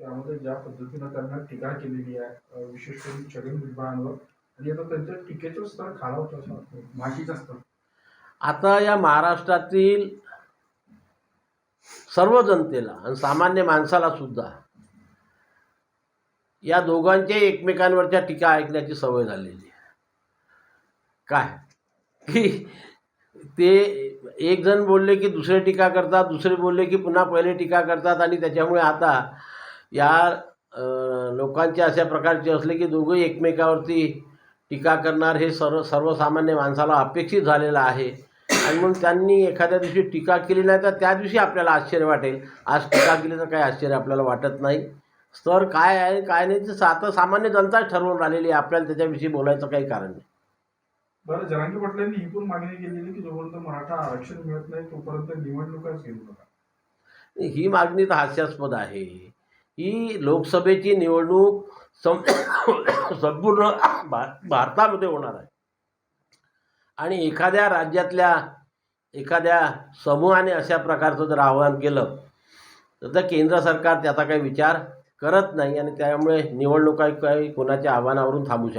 यामध्ये ज्या पद्धतीनं त्यांना टीका केलेली आहे विशेष करून छगन भुजबळांवर आणि आता त्यांच्या टीकेचं स्तर खालावतं असं वाटतं भाषेचं स्तर आता या महाराष्ट्रातील सर्व जनतेला आणि सामान्य माणसाला सुद्धा या दोघांच्या एकमेकांवरच्या टीका ऐकण्याची सवय झालेली आहे. काय? की ते एक जण बोलले की दुसरे टीका करतात दुसरे बोलले की पुन्हा पहिले टीका करतात आणि त्याच्यामुळे आता या लोकांचे अशा प्रकारचे असले की दोघंही एकमेकावरती टीका करणार हे सर्व सर्वसामान्य माणसाला अपेक्षित झालेलं आहे. आणि मग त्यांनी एखाद्या दिवशी टीका केली नाही तर त्या दिवशी आपल्याला आश्चर्य वाटेल. आज टीका केली तर काही आश्चर्य आपल्याला वाटत नाही. स्तर काय आहे काय नाही ते आता सामान्य जनताच ठरवून राहिलेली आहे. आपल्याला त्याच्याविषयी बोलायचं काही कारण नाही. बरं जरांगी पाटलांनी ही पण मागणी केलेली की जोपर्यंत मराठा आरक्षण मिळत नाही तोपर्यंत निवडणुकाच घेऊ नका. ही मागणी तर हास्यास्पद आहे. ही लोकसभेची निवडणूक सं संपूर्ण भा भारतामध्ये होणार आहे. आणि एखाद्या राज्यातल्या एखाद्या समूहाने अशा प्रकारचं जर आवाहन केलं तर केंद्र सरकार त्याचा काही विचार करत नाही आणि त्यामुळे निवडणुका काही कोणाच्या आव्हानावरून थांबू शकतात